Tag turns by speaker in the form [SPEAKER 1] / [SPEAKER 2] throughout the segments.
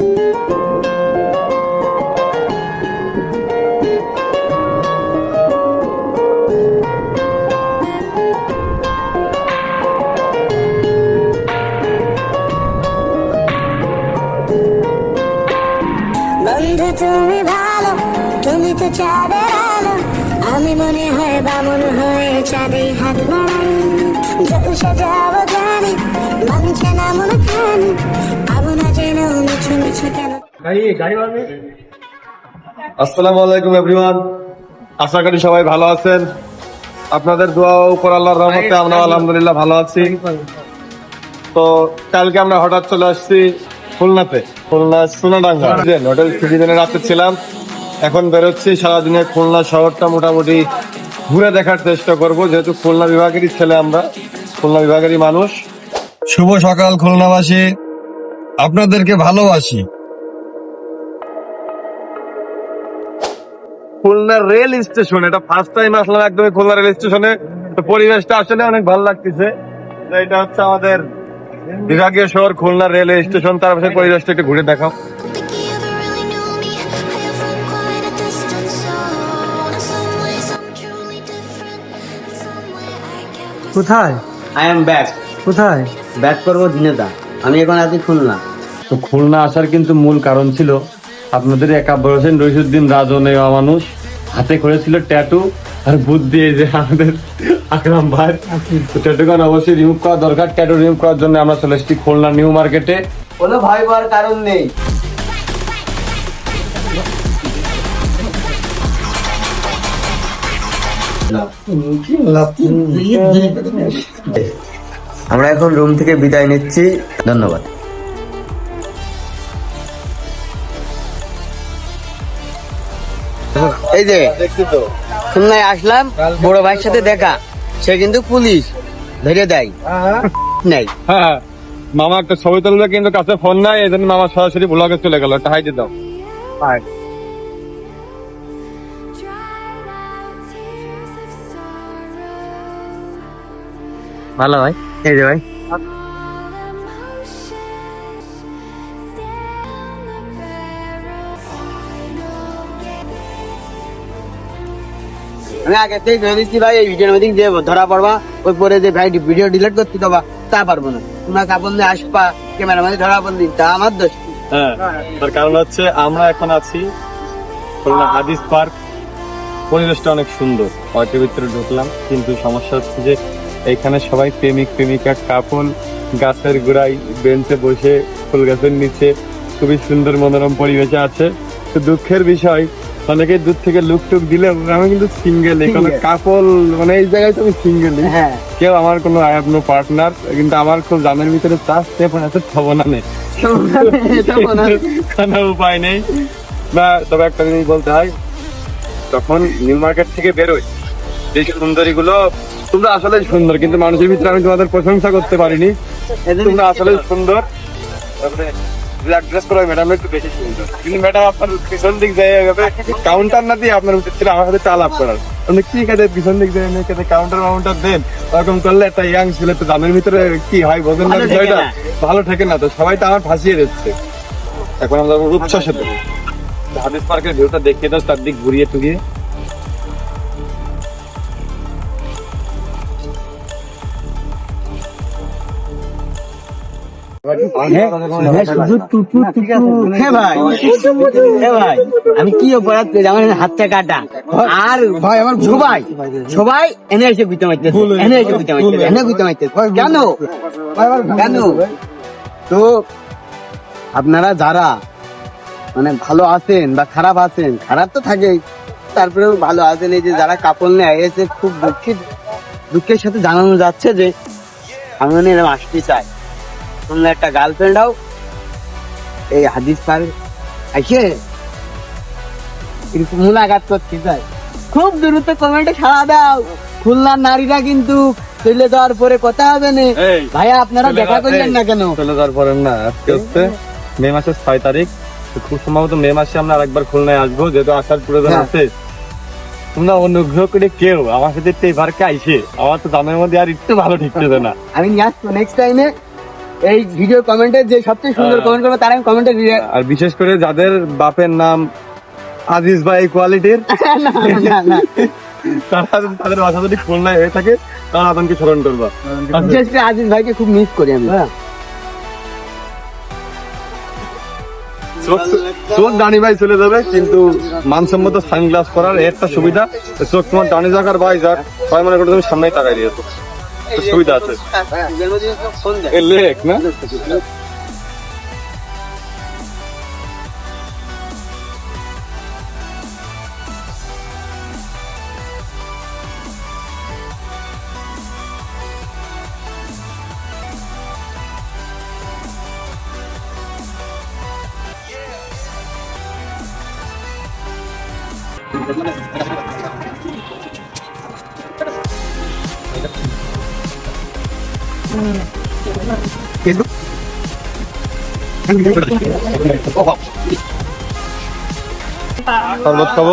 [SPEAKER 1] বন্ধু
[SPEAKER 2] আসসালামু আলাইকুম এভরিওয়ান আশা করি সবাই ভালো আছেন। আপনাদের দোয়া উপর আল্লাহর রহমতে আমরা আলহামদুলিল্লাহ ভালো আছি। তো কালকে আমরা হঠাৎ চলে আসছি খুলনাতে। খুলনা সোনাডাঙ্গা। হোটেল সিটিজেনের রাতে ছিলাম। এখন বেরোচ্ছি সারাদিনে খুলনা শহরটা মোটামুটি ঘুরে দেখার চেষ্টা করব। যেহেতু খুলনা বিভাগেরই ছেলে আমরা খুলনা বিভাগেরই মানুষ। শুভ সকাল খুলনাবাসী। আপনাদেরকে ভালোবাসি। খুলনা রেল স্টেশন এটা ফার্স্ট টাইম আসলাম একদমই খুলনা রেল স্টেশনে। তো পরিবেশটা আসলে অনেক ভালো লাগতেছে। তো এটা হচ্ছে আমাদের বিভাগীয় শহর খুলনা রেল স্টেশন। তার পাশে পরিবেশটা একটু ঘুরে দেখাও।
[SPEAKER 3] কোথায়?
[SPEAKER 4] আই এম ব্যাক
[SPEAKER 3] কোথায়?
[SPEAKER 4] ব্যাক করব ঝিনেদা আমি এখন আছি খুলনা।
[SPEAKER 2] তো খুলনা আসার কিন্তু মূল কারণ ছিল আপনাদের একাব্বর হোসেন রইসুদ্দিন রাজন এই মানুষ হাতে করেছিল ট্যাটু আর বুদ্ধি এই যে আমাদের আকরাম ভাই। ট্যাটু গান অবশ্যই রিমুভ করা দরকার। ট্যাটু রিমুভ করার জন্য আমরা চলে এসেছি খুলনা নিউ মার্কেটে
[SPEAKER 4] কোনো ভয় পাওয়ার কারণ নেই। আমরা এখন রুম থেকে বিদায় নিচ্ছি। ধন্যবাদ। এই যে খুলনায় আসলাম বড় ভাইয়ের সাথে দেখা। সে কিন্তু পুলিশ ধরে দেয়। নেই।
[SPEAKER 2] হ্যাঁ মামা একটা ছবি তুলবে কিন্তু কাছে ফোন নাই এই জন্য মামা সরাসরি ব্লগে চলে গেল। একটা হাইটে দাও.
[SPEAKER 4] ভালো ভাই এই যে ভাই। আমি আগে থেকে ভেবে দিচ্ছি ভাই, এই ভিডিওর মধ্যে যে ধরা পড়বা, ওই পরে যে ভাই ভিডিও ডিলিট করতে দেবা, তা পারব না। তোমরা কাপড় নিয়ে আসবা ক্যামেরা মধ্যে ধরা পড়লি, তা আমার দোষ
[SPEAKER 2] হ্যাঁ তার কারণ হচ্ছে আমরা এখন আছি খুলনা হাদিস পার্ক, পরিবেশটা অনেক সুন্দর। পার্কের ভিতরে ঢুকলাম, কিন্তু সমস্যা হচ্ছে যে এখানে সবাই প্রেমিক, প্রেমিকা কাপল গাছের গোড়ায় বেঞ্চে বসে ফুল গাছের নিচে খুবই সুন্দর মনোরম পরিবেশে আছে। তো দুঃখের বিষয় অনেকে দূর থেকে লুক টুক দিলে আমি কিন্তু সিঙ্গেল কোনো কাপল মানে এই জায়গায় তো আমি সিঙ্গেলই
[SPEAKER 4] হ্যাঁ।
[SPEAKER 2] কেউ আমার কোনো আই হ্যাভ নো পার্টনার কিন্তু আমার খুব জানের ভিতরে চাষ এখন এত ছবনা নেই। কোনো উপায় নেই। না তবে একটা জিনিস বলতে হয় তখন নিউ মার্কেট থেকে বেরোই যে সুন্দরী গুলো তোমরা আসলে সুন্দর কিন্তু মানুষের ভিতরে আমি তোমাদের প্রশংসা করতে পারিনি। তোমরা আসলে সুন্দর। তারপরে ব্ল্যাক ড্রেস পরে ম্যাডাম একটু বেশি সুন্দর কিন্তু ম্যাডাম আপনার পিছন দিক যায় কাউন্টার না দিয়ে আপনার উচিত ছিল আমার সাথে করার। আপনি কি কাজে পিছন দিক যায় কাজে কাউন্টার মাউন্টার দেন ওরকম করলে একটা ইয়াং ছেলে তো দামের ভিতরে কি হয় বোঝেন না বিষয়টা। ভালো থাকে না তো সবাই তো আমার ফাঁসিয়ে দিচ্ছে। এখন আমরা রূপসার সাথে হাদিস পার্কের ভিউটা দেখিয়ে দাও চারদিক ঘুরিয়ে টুরিয়ে।
[SPEAKER 4] আমি কি অপরাধ করেছি আমার হাতটা কাটা। আর ভাই আমার সবাই সবাই এনে এসে গুইতে মারতেছে এনে এসে গুইতে মারতেছে এনে গুইতে মারতেছে কেন? কেন? তো আপনারা যারা মানে ভালো আছেন বা খারাপ আছেন খারাপ তো থাকেই। তারপরেও ভালো আছেন এই যে যারা কাপড় নিয়ে এসে খুব দুঃখিত দুঃখের সাথে জানানো যাচ্ছে যে আমি এরকম আসতে চাই। তোমরা একটা গার্লফ্রেন্ড হও এই হাদিস পার কিন্তু মুলাকাত করতে চাই খুব দ্রুত কমেন্টে সাড়া দাও। খুলনার নারীরা কিন্তু চলে যাওয়ার পরে কথা হবে না। ভাইয়া আপনারা দেখা করলেন না কেন?
[SPEAKER 2] চলে যাওয়ার পরে না আজকে হচ্ছে মে মাসের ছয় তারিখ। খুব সম্ভবত মে মাসে আমরা আরেকবার খুলনায় আসব যেহেতু আসার প্রয়োজন
[SPEAKER 4] হ্যাঁ।
[SPEAKER 2] আছে। তোমরা অনুগ্রহ করে কেউ আমার সাথে একটু এবার কে আইসে। আমার তো দামের মধ্যে আর একটু ভালো ঠিকতেছে না।
[SPEAKER 4] আমি আসব নেক্সট টাইমে এই ভিডিও কমেন্টে যে সবচেয়ে সুন্দর
[SPEAKER 2] হ্যাঁ।
[SPEAKER 4] কমেন্ট করবে তারা আমি কমেন্টে
[SPEAKER 2] আর বিশেষ করে যাদের বাপের নাম আজিজ ভাই কোয়ালিটির তারা তাদের বাসা যদি খুলনায় হয়ে থাকে তারা আতঙ্কে স্মরণ করবা।
[SPEAKER 4] বিশেষ করে আজিজ ভাইকে খুব মিস করি আমি
[SPEAKER 2] চোখ চোখ ডানি ভাই চলে যাবে কিন্তু মানসম্মত সানগ্লাস এর একটা সুবিধা। চোখ তোমার ডানি যাক আর বাই যাক সবাই মনে করে তুমি সামনেই তাকাই দিয়েছ। তো সুবিধা আছে এ লেখ না শরবত খাব।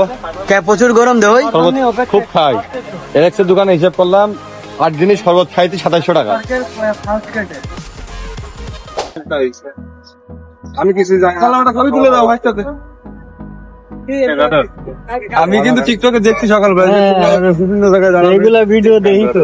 [SPEAKER 4] কে প্রচুর গরম দে
[SPEAKER 2] শরবত খুব খাই। এলেক্সের দোকানে হিসাব করলাম আট দিনই শরবত খাইতে সাতাইশশো টাকা। আমি কিছু জানি ছবি তুলে দাও আমি কিন্তু টিকটকে দেখছি সকালবেলা। বিভিন্ন জায়গায়।
[SPEAKER 4] এগুলা ভিডিও দেখি তো।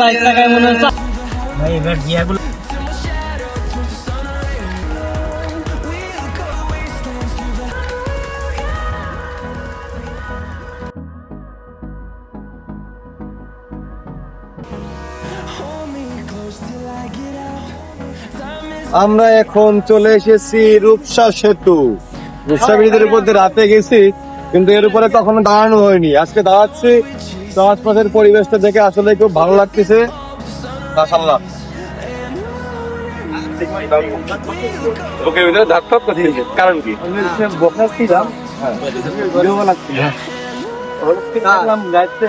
[SPEAKER 2] বাইক লাগায় মনে হচ্ছে আমরা এখন চলে এসেছি রূপসা সেতু। রূপসা ব্রিজের উপর দিয়ে রাতে গেছি কিন্তু এর উপরে কখনো দাঁড়ানো হয়নি। আজকে দাঁড়াচ্ছি তো আশপাশের পরিবেশটা দেখে আসলে খুব ভালো লাগতেছে। ভিতরে কারণ কি? বসাচ্ছিলাম হ্যাঁ বানাচ্ছিলাম দেখলাম যাচ্ছে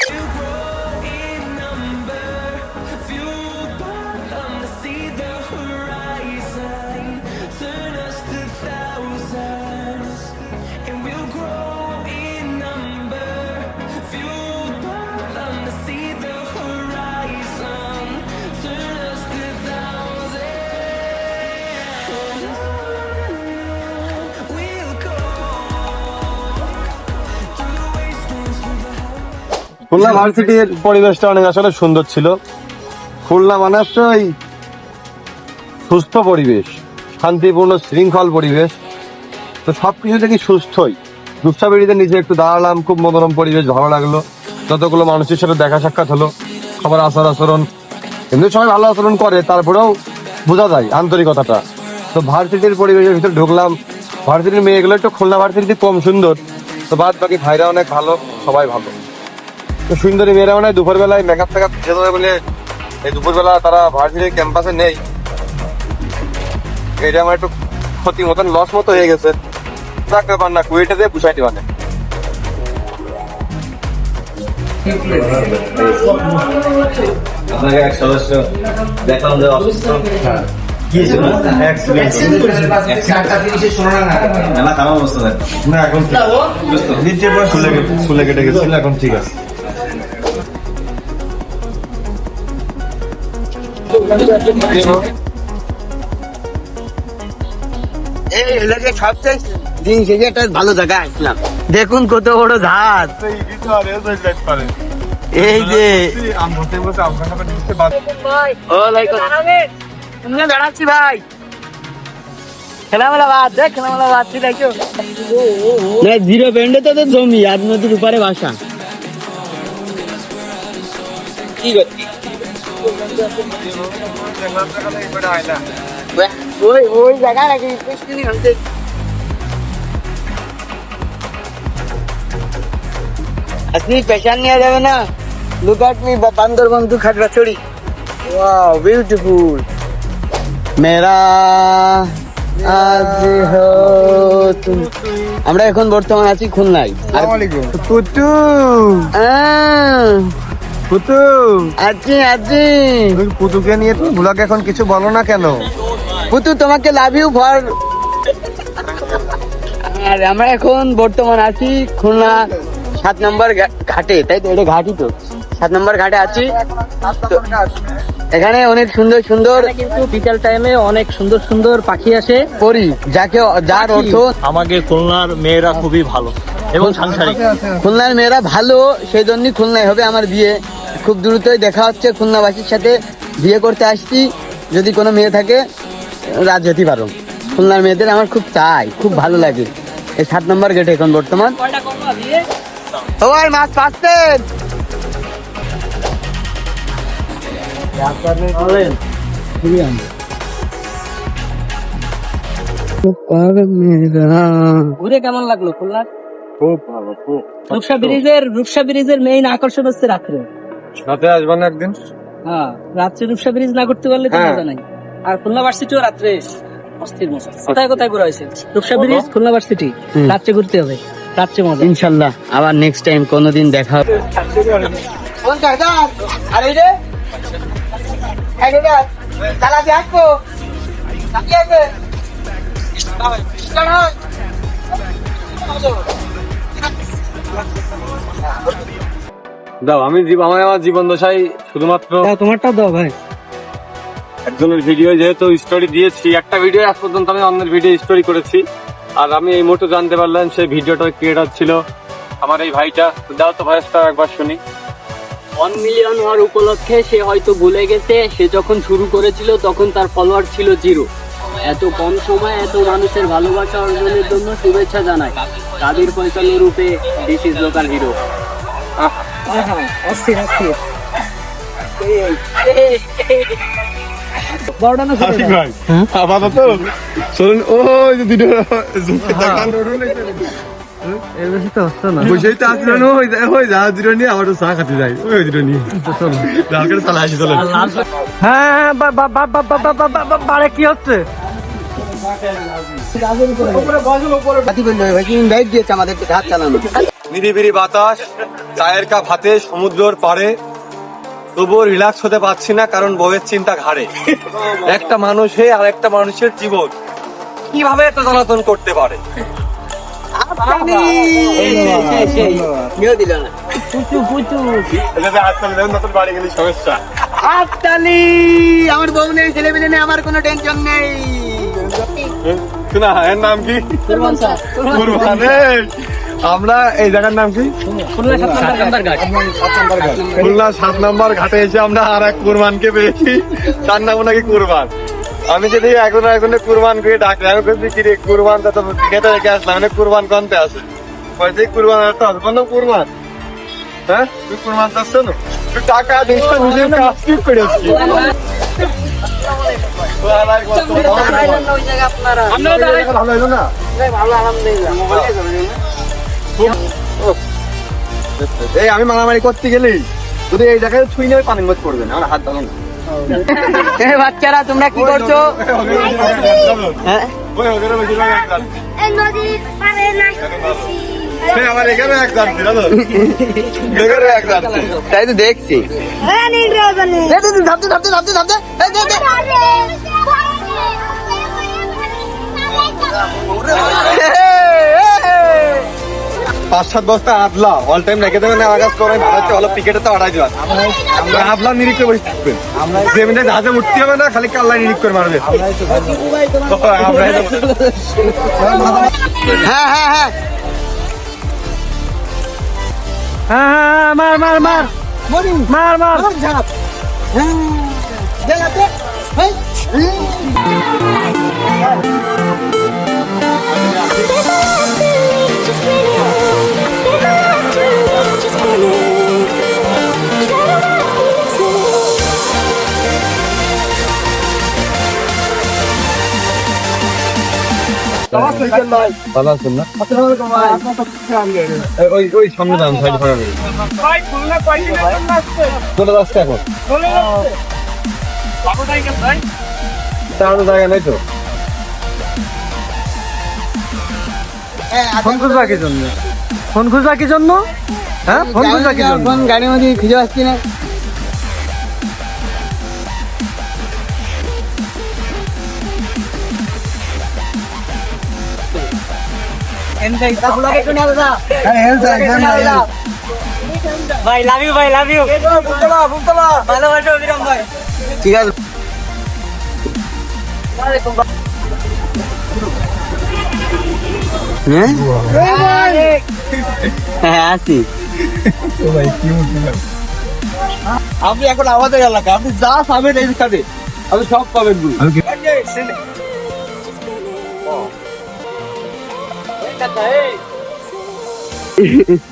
[SPEAKER 2] খুলনা ভার্সিটির পরিবেশটা অনেক আসলে সুন্দর ছিল। খুলনা মানে হচ্ছে ওই সুস্থ পরিবেশ, শান্তিপূর্ণ শৃঙ্খল পরিবেশ। তো সবকিছু থেকে সুস্থই। রূপসা নিচে একটু দাঁড়ালাম, খুব মনোরম পরিবেশ, ভালো লাগল। যতগুলো মানুষের সাথে দেখা সাক্ষাৎ হলো, সবার আচার আচরণ। এমনি সবাই ভালো আচরণ করে, তারপরেও বোঝা যায় আন্তরিকতাটা। তো ভার্সিটির পরিবেশের ভিতরে ঢুকলাম। ভার্সিটির মেয়েগুলো একটু খুলনা ভার্সিটি কম সুন্দর। তো বাদ বাকি ভাইরা অনেক ভালো, সবাই ভালো। সুন্দরী মেয়েরা মানে দুপুর বেলায় মেকআপ ফেকআপ যেতে হবে বলে এই দুপুর বেলা তারা ভার্সিটির ক্যাম্পাসে নেই। এটা আমার একটু ক্ষতি মতন লস মতো হয়ে গেছে। যাক ব্যাপার না কুয়েটা দিয়ে বুঝাইতে পারে
[SPEAKER 3] আপনাকে এক সদস্য দেখলাম যে অসুস্থ। কি ছিল মেলা খারাপ অবস্থা দেখ।
[SPEAKER 2] না এখন নিচে ফুলে ফুলে কেটে গেছিল এখন ঠিক আছে।
[SPEAKER 4] এই এলাকায় সবচেয়ে দিন শেষে একটা ভালো জায়গায় আসলাম। দেখুন কত বড় ধাত এই যে ও দাঁড়াচ্ছি ভাই। দেখ। জিরো ব্যান্ডে তো তো জমি আর নদীর উপরে বাসা। কি করছি ওই ওই জায়গা নাকি স্টেশনে হচ্ছে আসনি পেশান নেওয়া যাবে না? Look at me Bandarban to Khagrachhari wow beautiful মেরা আজ হো তুম। আমরা এখন বর্তমান আছি খুলনায়। আর
[SPEAKER 2] পুতু।
[SPEAKER 4] আহ,
[SPEAKER 2] পুতু।
[SPEAKER 4] আছি আছি
[SPEAKER 2] তুমি পুতুকে নিয়ে তুমি ব্লগে এখন কিছু বলো না কেন?
[SPEAKER 4] পুতু তোমাকে লাভ ইউ ফর আর আমরা এখন বর্তমান আছি খুলনা সাত নম্বর ঘাটে। তাই তো এটা ঘাটই তো। সাত নম্বর ঘাটে আছি। এখানে অনেক সুন্দর সুন্দর
[SPEAKER 5] কিন্তু বিকেল টাইমে অনেক সুন্দর সুন্দর পাখি আসে।
[SPEAKER 4] পরি যাকে যার অর্থ
[SPEAKER 5] আমাকে খুলনার মেয়েরা খুবই ভালো এবং সাংসারিক।
[SPEAKER 4] খুলনার মেয়েরা ভালো সেই জন্যই খুলনায় হবে আমার বিয়ে। খুব দ্রুতই দেখা হচ্ছে খুলনাবাসীর সাথে বিয়ে করতে আসছি। যদি কোনো মেয়ে থাকে রাজ যেতে পারো খুলনার মেয়েদের আমার খুব চাই খুব ভালো লাগে। এই সাত নম্বর গেটে এখন বর্তমান। ভাই মাছ পাচ্ছেন
[SPEAKER 5] ঘুরে কেমন লাগল খুলনার?
[SPEAKER 2] খুব ভালো খুব।
[SPEAKER 5] রূপসা ব্রিজের রূপসা ব্রিজের মেইন আকর্ষণ হচ্ছে রাত্রে।
[SPEAKER 2] সাথে আসবা না একদিন?
[SPEAKER 5] হ্যাঁ রাত্রে রূপসা ব্রিজ না করতে পারলে তো
[SPEAKER 2] হ্যাঁ।
[SPEAKER 5] মজা নাই। আর খুলনা ভার্সিটিও রাত্রে অস্থির মজা। কোথায় কোথায় ঘোরা হয়েছে? Rupsha bridge Khulna varsity? রাত্রে ঘুরতে হবে। রাত্রে মজা।
[SPEAKER 4] ইনশাল্লাহ। আবার নেক্সট টাইম কোনোদিন দেখা হবে। আরে রে চালাতে আসব
[SPEAKER 2] দাও আমি জীব- আমার আমার জীবন দশাই শুধুমাত্র
[SPEAKER 5] তোমারটা দাও ভাই।
[SPEAKER 2] একজনের ভিডিও যেহেতু স্টোরি দিয়েছি একটা ভিডিও আজ পর্যন্ত আমি অন্যের ভিডিও স্টোরি করেছি। আর আমি এই মুহূর্তে জানতে পারলাম সেই ভিডিওটার ক্রিয়েটার ছিল আমার এই ভাইটা। দাও তো ভয়েসটা একবার শুনি।
[SPEAKER 5] ওয়ান মিলিয়ন হওয়ার উপলক্ষে সে হয়তো ভুলে গেছে সে যখন শুরু করেছিল তখন তার ফলোয়ার ছিল জিরো। এত কম সময় এত মানুষের ভালোবাসা অর্জনের জন্য শুভেচ্ছা জানাই কাদির ফয়সাল রূপে দিস ইজ লোকাল হিরো অস্থির অস্থির।
[SPEAKER 2] আপাতত চলুন ওই যে ভিডিও বসেই তো আসলো না ওই ওই যা দুটো নিয়ে আমার চা খাতে যাই। ওই দুটো নিয়ে। লালকের চালা। আসি চলো
[SPEAKER 5] হ্যাঁ বাড়ে কি হচ্ছে?
[SPEAKER 4] আমাদেরকে হাত চালানো।
[SPEAKER 2] নিরিবিরি বাতাস চায়ের কাপ হাতে সমুদ্রর পারে তবুও রিল্যাক্স হতে পারছি না কারণ বউয়ের চিন্তা ঘাড়ে। একটা মানুষে আর একটা মানুষের জীবন। কীভাবে এত জ্বালাতন করতে পারে?
[SPEAKER 4] আমার বউ নেই ছেলে নেই আমার কোনো টেনশন নেই।
[SPEAKER 2] শোনা এর নাম কি?
[SPEAKER 5] কুরবান।
[SPEAKER 2] আমরা এই জায়গার নাম কি?
[SPEAKER 5] খুলনা সাত নাম্বার ঘাট।
[SPEAKER 2] এসে আমরা আর এক কুরবানকে পেয়েছি। তার নাম নাকি কুরবান। আমি যদি এখন এখন কুরবান করে ডাকলে আমি বলছি কি রে কুরবান তা তো নেতা রেখে আসলাম মানে কুরবান কনতে আছে। পয়সাই কুরবান একটা হসবান না কুরবান। হ্যাঁ? তুই কুরবান চাচ্ছ না তুই টাকা দিস তো নিজের কাজ কি করেছি ভালো হলো না? এই আমি মারামারি করতে গেলি। যদি এই জায়গায় ছুঁই নেবে পানির মধ্যে পড়বে না। আমার হাত ধরো না।
[SPEAKER 4] বাচ্চারা তোমরা কি করছ? হ্যাঁ
[SPEAKER 2] ওই ওদের বেশিরভাগ এক জানছি
[SPEAKER 1] নদীর
[SPEAKER 2] পাঁচ সাত বস্তা আদলা অল টাইম রেখে দেবেন আমার কাছে করে ভালো হচ্ছে ভালো পিকেটে তো আড়াই দেওয়া আমরা আদলা নিরিখ করে বসে থাকবেন। জমিনে জাহাজে উঠতে হবে না খালি কাল্লা নিরিখ করে মারবে। আমরাই তো-
[SPEAKER 4] হ্যাঁ। হ্যাঁ হ্যাঁ মার মার মার। মার মার।
[SPEAKER 2] ভালো আছেন না? এই, ওই ওই সামনে দাম সাইড চলে যাচ্ছে এখন। তাহলে জায়গা নেই তো।
[SPEAKER 4] ফোন খুঁজবা কি জন্য? ফোন খুঁজবা কি জন্য? হ্যাঁ ফোন খুঁজবা কি জন্য? ফোন গাড়ির মধ্যে খুঁজে পাচ্ছি না। ভাই লাভ ইউ ভাই লাভ ইউ ভালোবাসা অবিরাম ভাই ঠিক আছে হ্যাঁ
[SPEAKER 2] আপনি এখন আমাদের এলাকা আপনি যা পাবেন এইখানে আপনি সব পাবেন গুলো